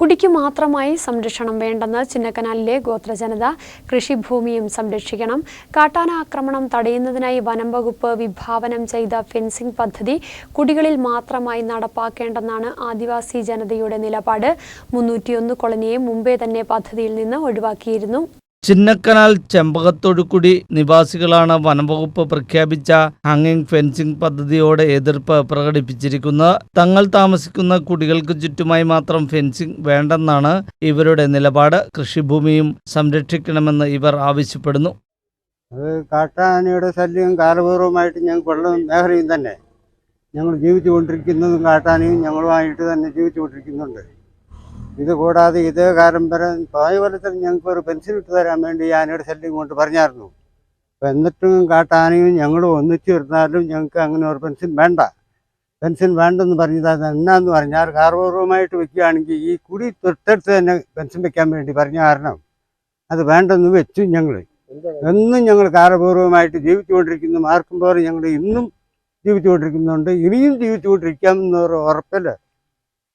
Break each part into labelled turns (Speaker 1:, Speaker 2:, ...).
Speaker 1: കുടിക്കു മാത്രമായി സംരക്ഷണം വേണ്ടെന്ന് ചിന്നക്കനാലിലെ ഗോത്രജനത കൃഷിഭൂമിയും സംരക്ഷിക്കണം. കാട്ടാന ആക്രമണം തടയുന്നതിനായി വനം വകുപ്പ് വിഭാവനം ചെയ്ത ഫെൻസിംഗ് പദ്ധതി കുടികളിൽ മാത്രമായി നടപ്പാക്കേണ്ടെന്നാണ് ആദിവാസി ജനതയുടെ നിലപാട്. മുന്നൂറ്റിയൊന്ന് കോളനിയെ മുമ്പേ തന്നെ പദ്ധതിയിൽ നിന്ന് ഒഴിവാക്കിയിരുന്നു.
Speaker 2: ചിന്നക്കനാൽ ചെമ്പകത്തൊഴുക്കുടി നിവാസികളാണ് വനംവകുപ്പ് പ്രഖ്യാപിച്ച ഹാങ്ങിങ് ഫെൻസിംഗ് പദ്ധതിയോട് എതിർപ്പ് പ്രകടിപ്പിച്ചിരിക്കുന്നത്. തങ്ങൾ താമസിക്കുന്ന കുടികൾക്ക് ചുറ്റുമായി മാത്രം ഫെൻസിംഗ് വേണ്ടെന്നാണ് ഇവരുടെ നിലപാട്. കൃഷിഭൂമിയും സംരക്ഷിക്കണമെന്ന് ഇവർ ആവശ്യപ്പെടുന്നു.
Speaker 3: അത് കാട്ടാനയുടെ ശല്യം കാലപൂർവമായിട്ട് ഞങ്ങൾക്കുള്ള മേഖലയും തന്നെ ഞങ്ങൾ ജീവിച്ചുകൊണ്ടിരിക്കുന്നതും കാട്ടാനയും ഞങ്ങളുമായിട്ട് തന്നെ ജീവിച്ചു കൊണ്ടിരിക്കുന്നുണ്ട് ഇത് കൂടാതെ ഇതേ കാലം വരെ പോയ കൊല്ലത്തിൽ ഞങ്ങൾക്ക് ഒരു പെൻഷൻ ഇട്ട് തരാൻ വേണ്ടി ആനയുടെ ശല്യം കൊണ്ട് പറഞ്ഞായിരുന്നു. അപ്പം എന്നിട്ടും കാട്ടാനയും ഞങ്ങൾ ഒന്നിച്ചു ഇരുന്നാലും ഞങ്ങൾക്ക് അങ്ങനെ ഒരു പെൻഷൻ വേണ്ട. പെൻഷൻ വേണ്ടെന്ന് പറഞ്ഞത് അത് എന്നാന്ന് പറഞ്ഞാൽ കാർപൂർവമായിട്ട് വെക്കുകയാണെങ്കിൽ ഈ കുടി തൊട്ടടുത്ത് തന്നെ പെൻഷൻ വെക്കാൻ വേണ്ടി പറഞ്ഞ കാരണം അത് വേണ്ടെന്ന് വെച്ചു ഞങ്ങൾ എന്നും ഞങ്ങൾ കാലപൂർവമായിട്ട് ജീവിച്ചുകൊണ്ടിരിക്കുന്നു. മാർക്കും പോലെ ഞങ്ങൾ ഇന്നും ജീവിച്ചുകൊണ്ടിരിക്കുന്നുണ്ട്. ഇനിയും ജീവിച്ചുകൊണ്ടിരിക്കാമെന്നൊരു ഉറപ്പില്ല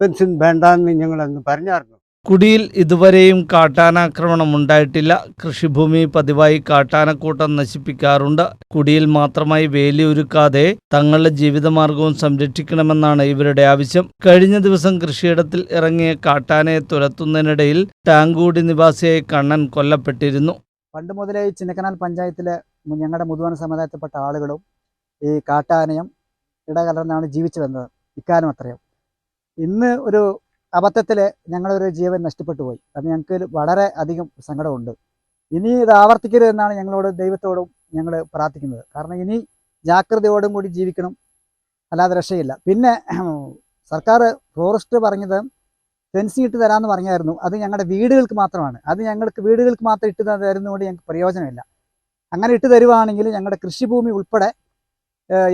Speaker 3: പെൻഷൻ വേണ്ടാന്ന് ഞങ്ങൾ അന്ന് പറഞ്ഞായിരുന്നു
Speaker 2: കുടിയിൽ ഇതുവരെയും കാട്ടാനാക്രമണം ഉണ്ടായിട്ടില്ല. കൃഷിഭൂമി പതിവായി കാട്ടാനക്കൂട്ടം നശിപ്പിക്കാറുണ്ട്. കുടിയിൽ മാത്രമായി വേലിയൊരുക്കാതെ തങ്ങളുടെ ജീവിതമാർഗവും സംരക്ഷിക്കണമെന്നാണ് ഇവരുടെ ആവശ്യം. കഴിഞ്ഞ ദിവസം കൃഷിയിടത്തിൽ ഇറങ്ങിയ കാട്ടാനയെ തുരത്തുന്നതിനിടയിൽ ടാങ്കൂടി നിവാസിയായ കണ്ണൻ കൊല്ലപ്പെട്ടിരുന്നു.
Speaker 4: പണ്ട് മുതലേ ചിന്നക്കനാൽ പഞ്ചായത്തിലെ ഞങ്ങളുടെ മുതുവന സമുദായത്തിൽപ്പെട്ട ആളുകളും ഈ കാട്ടാനയും ഇടകലർന്നാണ് ജീവിച്ചു വന്നത്. ഇക്കാലം അത്രയും. ഇന്ന് ഒരു അബദ്ധത്തിൽ ഞങ്ങളൊരു ജീവൻ നഷ്ടപ്പെട്ടു പോയി. അത് ഞങ്ങൾക്ക് വളരെ അധികം സങ്കടമുണ്ട്. ഇനി ഇത് ആവർത്തിക്കരുത് എന്നാണ് ഞങ്ങളോട് ദൈവത്തോടും ഞങ്ങൾ പ്രാർത്ഥിക്കുന്നത്. കാരണം ഇനി ജാഗ്രതയോടും കൂടി ജീവിക്കണം. അല്ലാതെ രക്ഷയില്ല. പിന്നെ സർക്കാർ ഫോറസ്റ്റ് പറഞ്ഞത് ഫെൻസിങ് ഇട്ട് തരാമെന്ന് പറഞ്ഞായിരുന്നു. അത് ഞങ്ങളുടെ വീടുകൾക്ക് മാത്രമാണ്. അത് ഞങ്ങൾക്ക് വീടുകൾക്ക് മാത്രം ഇട്ട് തരുന്നതുകൊണ്ട് ഞങ്ങൾക്ക് പ്രയോജനമില്ല. അങ്ങനെ ഇട്ട് തരുവാണെങ്കിൽ ഞങ്ങളുടെ കൃഷിഭൂമി ഉൾപ്പെടെ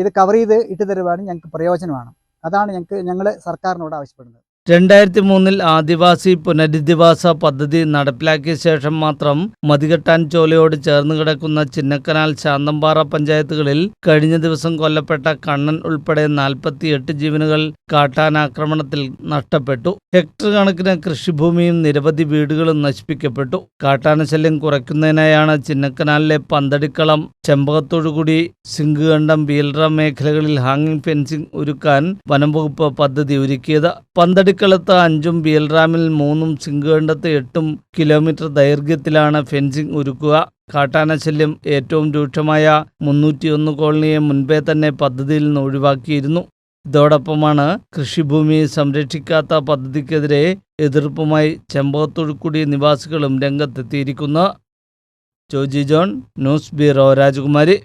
Speaker 4: ഇത് കവർ ചെയ്ത് ഇട്ട് തരുവാണെങ്കിൽ ഞങ്ങൾക്ക് പ്രയോജനമാണ്. അതാണ് ഞങ്ങൾക്ക് ഞങ്ങൾ സർക്കാരിനോട് ആവശ്യപ്പെടുന്നത്.
Speaker 2: രണ്ടായിരത്തി മൂന്നിൽ ആദിവാസി പുനരധിവാസ പദ്ധതി നടപ്പിലാക്കിയ ശേഷം മാത്രം മതികെട്ടാൻ ചോലയോട് ചേർന്ന് കിടക്കുന്ന ചിന്നക്കനാൽ ശാന്തമ്പാറ പഞ്ചായത്തുകളിൽ കഴിഞ്ഞ ദിവസം കൊല്ലപ്പെട്ട കണ്ണൻ ഉൾപ്പെടെ നാൽപ്പത്തിയെട്ട് ജീവനുകൾ കാട്ടാനാക്രമണത്തിൽ നഷ്ടപ്പെട്ടു. ഹെക്ടർ കണക്കിന് കൃഷിഭൂമിയും നിരവധി വീടുകളും നശിപ്പിക്കപ്പെട്ടു. കാട്ടാനശല്യം കുറയ്ക്കുന്നതിനായാണ് ചിന്നക്കനാലിലെ പന്തടിക്കളം ചെമ്പകത്തോടുകൂടി സിംഗുകണ്ടം വീൽറ മേഖലകളിൽ ഹാങ്ങിങ് ഫെൻസിംഗ് ഒരുക്കാൻ വനം വകുപ്പ് പദ്ധതി ഒരുക്കിയത്. പന്തടിക്കളത്ത് അഞ്ചും ബിയൽറാമിൽ മൂന്നും ചിങ്കണ്ടത്ത് എട്ടും കിലോമീറ്റർ ദൈർഘ്യത്തിലാണ് ഫെൻസിംഗ് ഒരുക്കുക. കാട്ടാനശല്യം ഏറ്റവും രൂക്ഷമായ മുന്നൂറ്റിയൊന്ന് കോളനിയെ മുൻപേ തന്നെ പദ്ധതിയിൽ നിന്ന് ഒഴിവാക്കിയിരുന്നു. ഇതോടൊപ്പമാണ് കൃഷിഭൂമി സംരക്ഷിക്കാത്ത പദ്ധതിക്കെതിരെ എതിർപ്പുമായി ചെമ്പകത്തൊഴുക്കുടി നിവാസികളും രംഗത്തെത്തിയിരിക്കുന്നത്. Joji John news bureau Rajakumari.